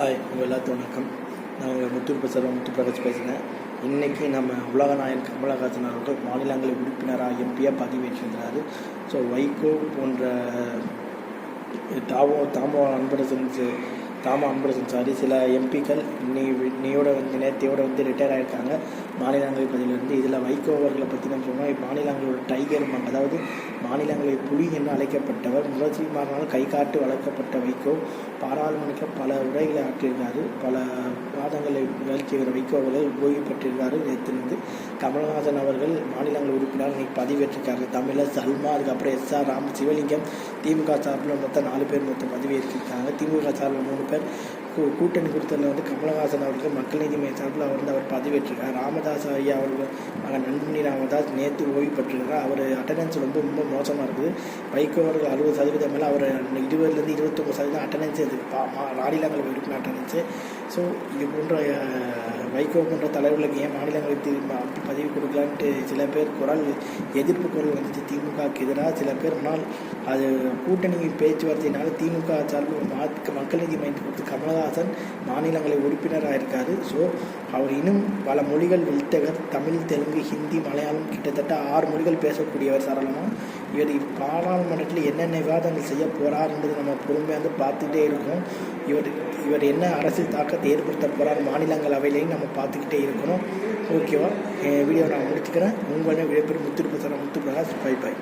Hi உங்கள் எல்லாத்துக்கும் வணக்கம். நான் உங்கள் முத்து பிரசாரம் முத்து பிரகாஷ் பேசுகிறேன் இன்றைக்கி நம்ம உலக நாயன் கமலஹாசன் அவர்கள் மாநிலங்களை உறுப்பினராக எம்பியாக பதிவேற்றிருந்தார் ஸோ வைகோ போன்ற தாமோ தாமோ அன்பரசன் தாமோ தாமா அன்பரசன் சாரி சில எம்பிக்கள் இன்னை இன்னையோட வந்து நேற்றையோட வந்து ரிட்டையர் ஆகிருக்காங்க மாநிலங்களவை பதிலிருந்து இதில் வைகோ அவர்களை பற்றி நம்ம சொன்னால் மாநிலங்களோட டைகர் மங் அதாவது மாநிலங்களில் புலி என்று அழைக்கப்பட்டவர். முரசிமாரனால் கை காட்டு வளர்க்கப்பட்ட வைகோ பாராளுமன்ற பல உரைகளை ஆற்றியிருக்காரு பல வாதங்களை நிகழ்த்தியவர் வைகோ அவர்கள் ஓய்வு பெற்றிருக்காரு நேற்றிலிருந்து கமல்ஹாசன் அவர்கள் மாநிலங்கள் உறுப்பினர் இன்னைக்கு பதிவேற்றிருக்காரு தமிழர் சல்மா அதுக்கப்புறம் எஸ் ஆர் ராம் சிவலிங்கம் திமுக சார்பில் மொத்தம் நாலு பேர் மொத்தம் பதிவேற்றிருக்காங்க திமுக சார்பில் மூணு பேர் கூட்டணி கொடுத்ததில் வந்து கமலஹாசன் அவருக்கு மக்கள் நீதி மைய சார்பில் அவர் வந்து அவர் பதிவேற்றிருக்கார். ராமதாஸ் ஐயா அவர்கள் மகன் நண்பனி ராமதாஸ் நேற்று ஓய்வு பெற்றிருக்கார் அவர் அட்டண்டன்ஸ் ரொம்ப ரொம்ப மோசமாக இருக்குது. வைகோ அவர்கள் அறுபது சதவீதம் மேலே அவர் இருபதுலேருந்து இருபத்தொம்பது சதவீதம் அட்டண்டன்ஸ் இது பா- மா- மாநிலங்களவை அட்டண்டன்ஸு ஸோ இது போன்ற வைகோ போன்ற தலைவர்களுக்கு ஏன் மாநிலங்களை தி- பதிவு கொடுக்கலான்ட்டு சில பேர் குரல் எதிர்ப்பு குரல் வந்துச்சு. திமுகவுக்கு எதிராக சில பேர் ஆனால் அது கூட்டணி பேச்சுவார்த்தையினால திமுக சார்பில் மக்கள் நீதி மையத்தை கொடுத்து கமல்ஹாசன் மாநிலங்களை உறுப்பினராக இருக்கார். ஸோ அவர் இன்னும் பல மொழிகள் வித்தகர் தமிழ் தெலுங்கு ஹிந்தி மலையாளம் கிட்டத்தட்ட ஆறு மொழிகள் பேசக்கூடியவர் சரளமாக இவர் பாராளுமன்றத்தில் என்னென்ன விவாதங்கள் செய்ய போகிறாருன்றது நம்ம பொறுமையாக வந்து பார்த்துக்கிட்டே இருக்கோம். இவர் இவர் என்ன அரசியல் தாக்கத்தை ஏற்படுத்த போகிறார் மாநிலங்களவையிலையும் நம்ம பார்த்துக்கிட்டே இருக்கணும். ஓகேவா என் வீடியோ நான் முடிச்சுக்கிறேன். உங்களை விடைபெறும் முத்துருப்பு sir Muthu Prakash bye bye